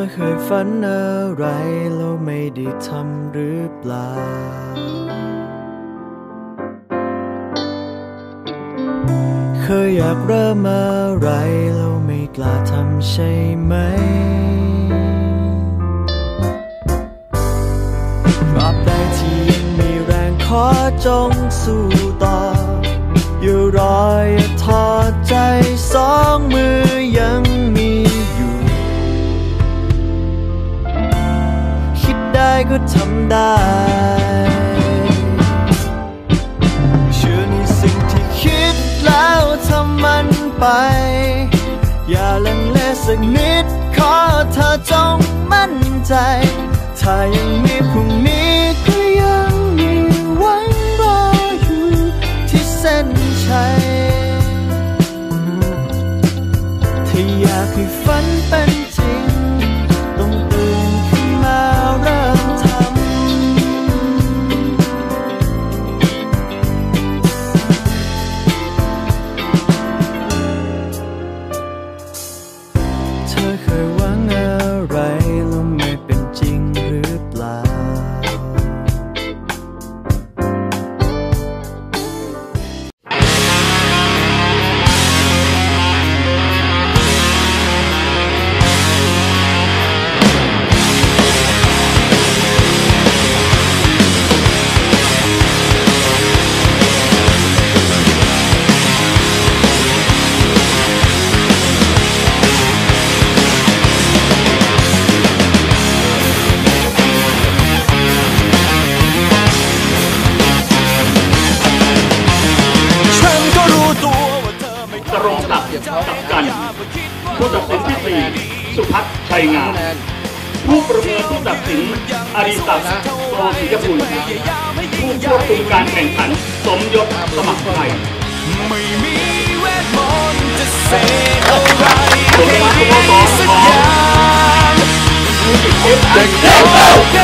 อเคยฝันอะไร แล้วไม่ได้ทำหรือเปล่า เคยอยากเริ่มอะไร แล้วไม่กล้าทำใช่ไหมตราบใดที่ยังมีแรงขอจงสู้ต่อ อยู่รออย่าท้อใจ ก็ทำได้เชื่อในสิ่งที่คิดแล้วทำมันไป อย่าลังเลสักนิดขอเธอจงมั่นใจ ถ้ายังมีพรุ่งนี้ก็ยังมีหวังรออยู่ที่เส้นชัยที่อยากให้ฝันเป็น สุพัฒน์ชัยงามผู้ประเมินผู้ตัดสินอริสักดิ์โตศิยคุณผู้ควบคุมการแข่งขัน สมยศสมัครไทยไม่มีเวทมนต์จะเสกอะไรให้ดีสักอย่าง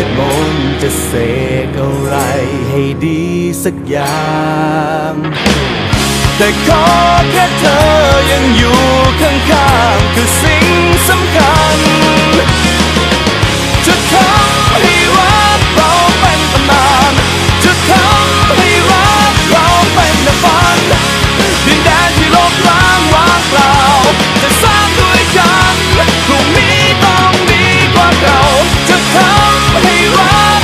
ทมนต์จะเสกอะไรให้ดีสักอย่าง แต่ขอแค่เธอยังอยู่ข้างๆคือสิ่งสำคัญ come, he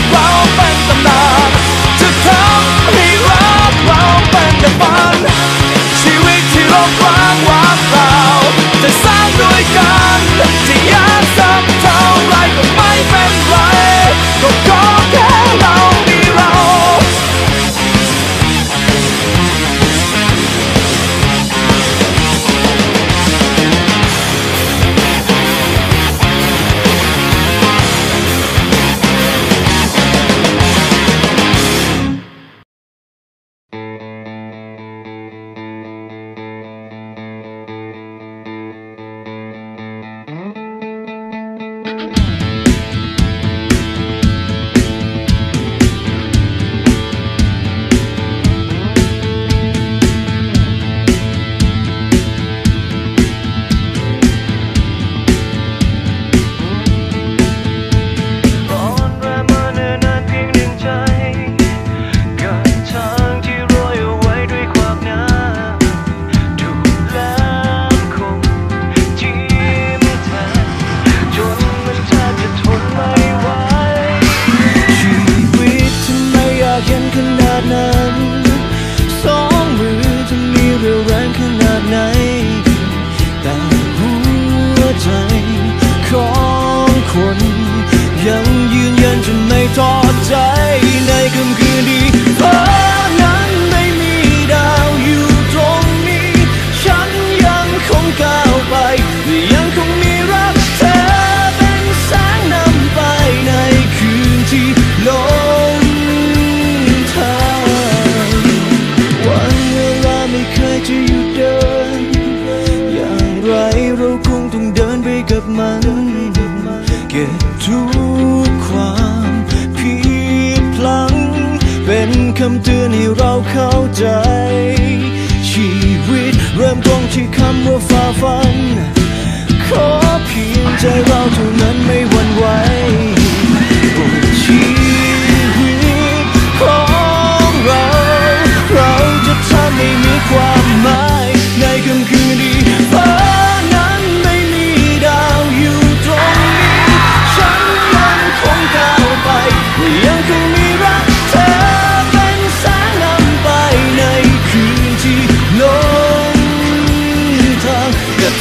มตรงที่คำว่าฝ่าฟัน ขอเพียงใจเราเท่านั้นไม่หวั่นไหว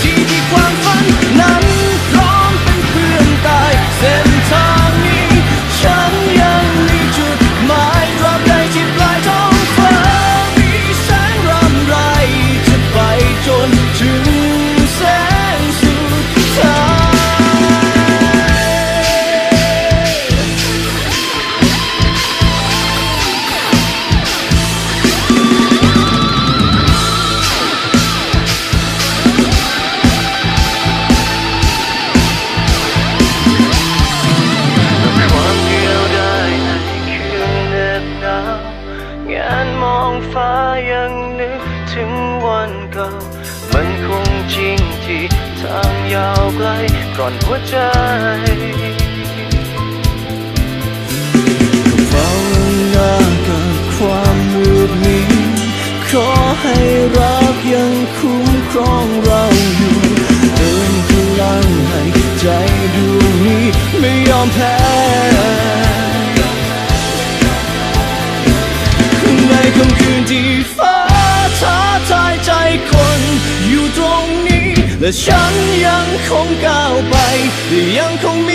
奇迹 มแพ้ในค่ำคืนที่ฟ้าท้าทายใจคนอยู่ตรงนี้ และฉันยังคงก้าวไปและยังคงมี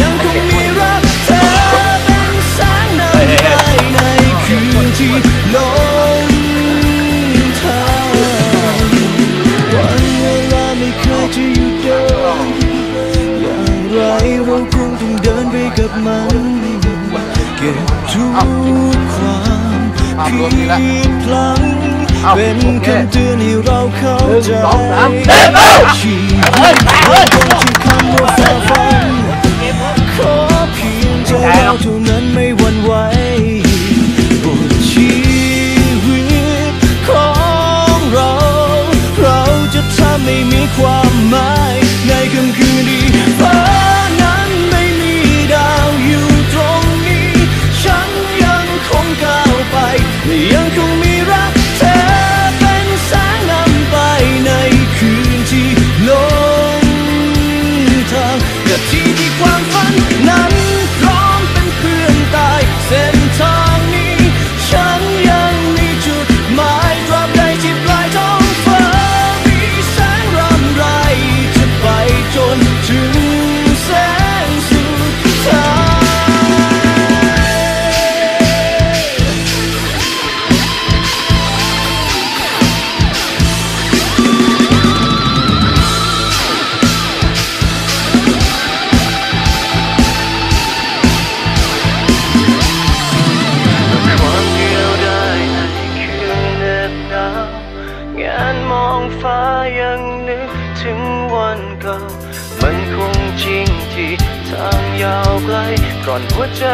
ยังคงมีรักเธอเป็นแสงนำได้ในคืนที่ลงทางวันเวลาไม่เคยจะหยุดเดิอย่างไรเราคงต้องเดินไปกับมันเก็บทุกความผิดลังเป็นคำเตือนให้เราเข้าใจชีวิตคงที่คำว่าฝัน ก่อนหัวใจ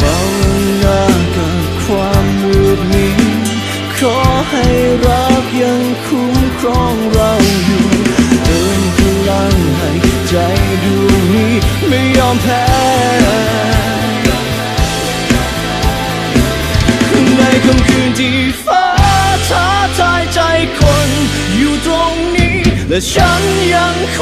ภาหน้ากับความมืดมิดขอให้รักยังคุ้มครองเราอยู่เติมพลังให้ใจดวงนี้ไม่ยอมแพ้ นี้และฉันยังค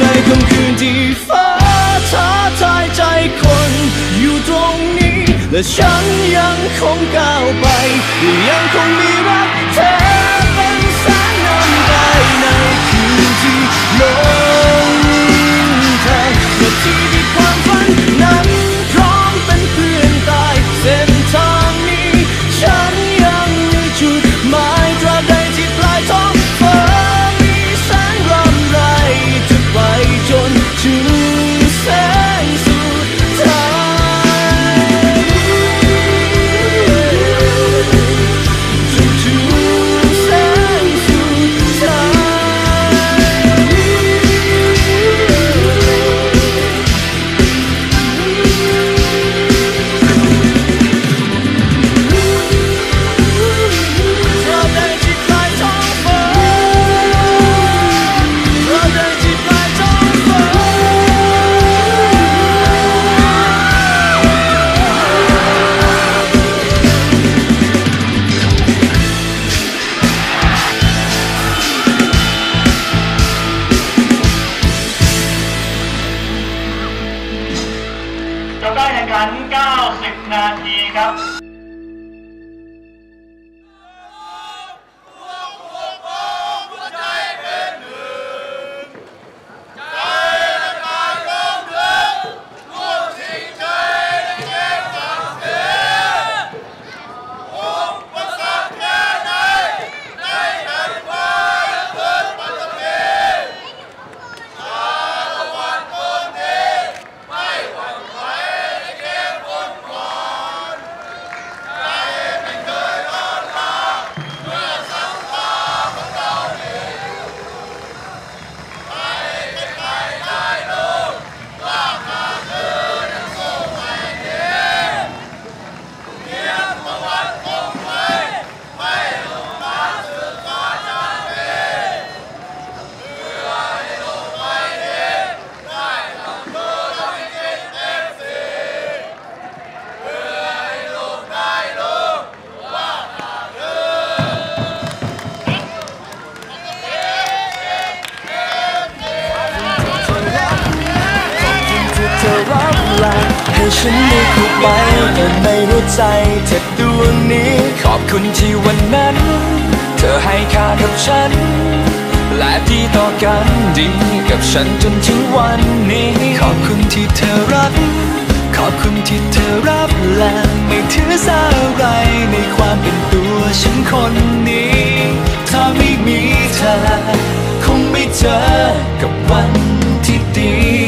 ในค่ำคืนที่ฟ้าท้าทายใจคน อยู่ตรงนี้ และฉันยังคงก้าวไป ยังคงมีรักเธอเป็นแสงนำไปในคืนที่หลงทางนาที ให้ฉันได้เข้าไปแต่ในหัวใจเธอดวงนี้ ขอบคุณที่วันนั้น เธอให้ค่ากับฉัน และที่ต่อกันดีกับฉันจนถึงวันนี้ ขอบคุณที่เธอรัก ขอบคุณที่เธอรับและไม่ถือสาอะไรในความเป็นตัวฉันคนนี้ ถ้าไม่มีเธอ คงไม่เจอกับวันที่ดี